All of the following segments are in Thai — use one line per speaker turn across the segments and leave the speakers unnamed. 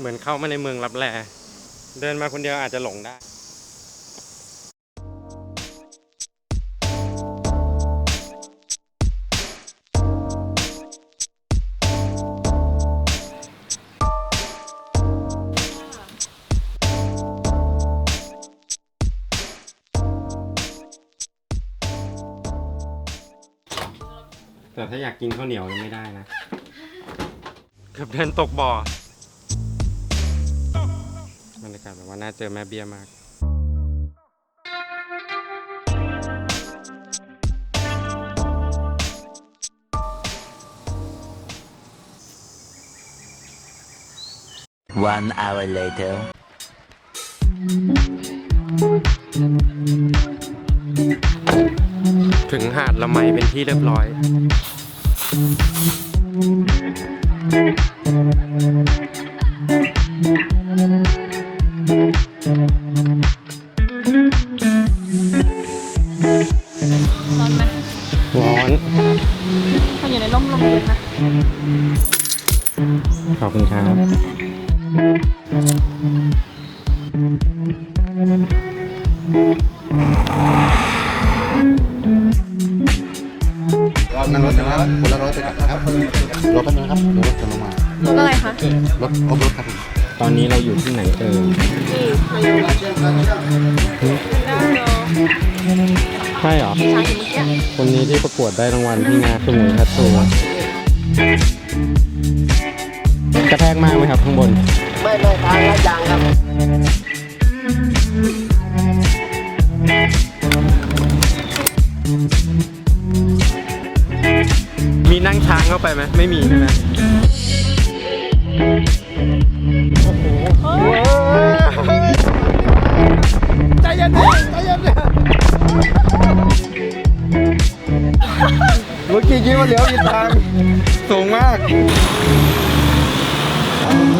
เหมือนเข้ามาในเมืองรับแลเดินมาคนเดียวอาจจะหลงได้แต่ถ้าอยากกินข้าวเหนียวยังไม่ได้นะ เกือบเดินตกบ่อากาศแบบว่าน่าเจอแม่เบี้ยมาก
One hour later.
ถึงหาดละไมเป็นที่เรียบร้อย
ร้
ขอบคุณครับ
รถนั่งรถนะครับคนละรถไปก่อนครับรถกันนะครับเดี๋ยวรถจะลงมาร
ถอะไรคะ
รถเอารถครับผม
ตอนนี้เราอยู่ที่ไหนเอ่ย
ที่มาอยู่ได้เหรอ
ใช่เหรอ
ชาอยู่เมื่อกี้
คนนี้ที่ประกวดได้รางวัลที่งานสมุยทัตตู กระแทกมากไหมครับข้างบน
ไม่ไม่ทางละยางครับ
มีนั่งช้างเข้าไปไหมไม่มีใช่ไหมใจเย็นใจเย็นเมื่อกี้คิดว่าเลี้ยวผิดทางสูงมาก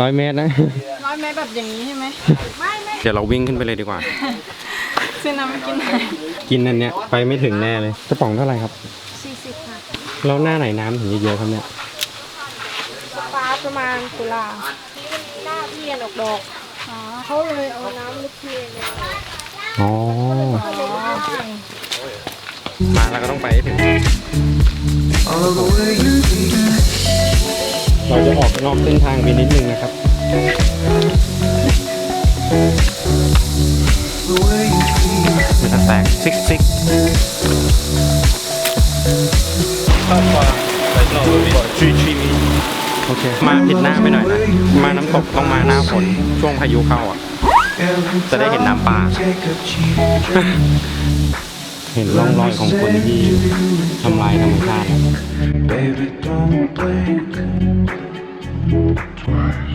ร้อยเมตรนะ
ร้อยเมตรแบบอย่างนี้ใช่ไหมไม่ไม่
เดี๋ยวเราวิ่งขึ้นไปเลยดีกว่า
ซื้อน้ำมากินหน่อย
กินอันเนี้ยไปไม่ถึงแน่เลยกระป๋องเท่าไหร่ครับ
สี่สิบค่ะ
แล้วหน้าไหนน้ำถึงเยอะๆครับเนี่ย
ปลาประมาณตุลานี่มันหน้าเพียนออกดอกอ๋อเขาเลยเอาน้ำลึกเพียนเลย
อ๋อ มาแล้วก็ต้องไปให้ถึง
Oh, the way you please me
เราจะออกนอกเส้นทางไปนิดนึงนะครับ
The way you please me
มันจะแตกซิกซิกโอเค มาผิดหน้าไปหน่อยนะ มาน้ำตกต้องมาหน้าฝนช่วงพายุเข้าอะ
Every
จะได้เห็นน้ำป่า
time you take a cheat
เห็นร่องรอยของคนที่ทำลายธรรมชาติอะ
Baby, don't blink twice.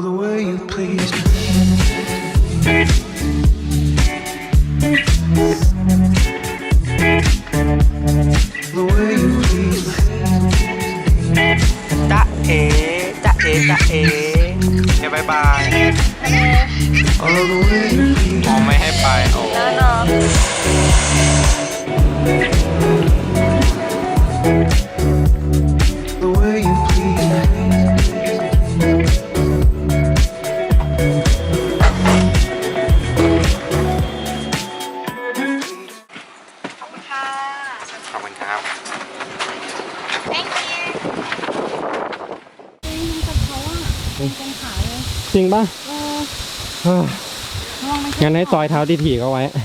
The way you please
มองไม่ให้ไปโอ้
แล้วเนาะ
the way you please me.
ขอบคุณครับจริงป่ะ เออ งั้นให้ซอยเท้าที่ถี่เขาไว้
เ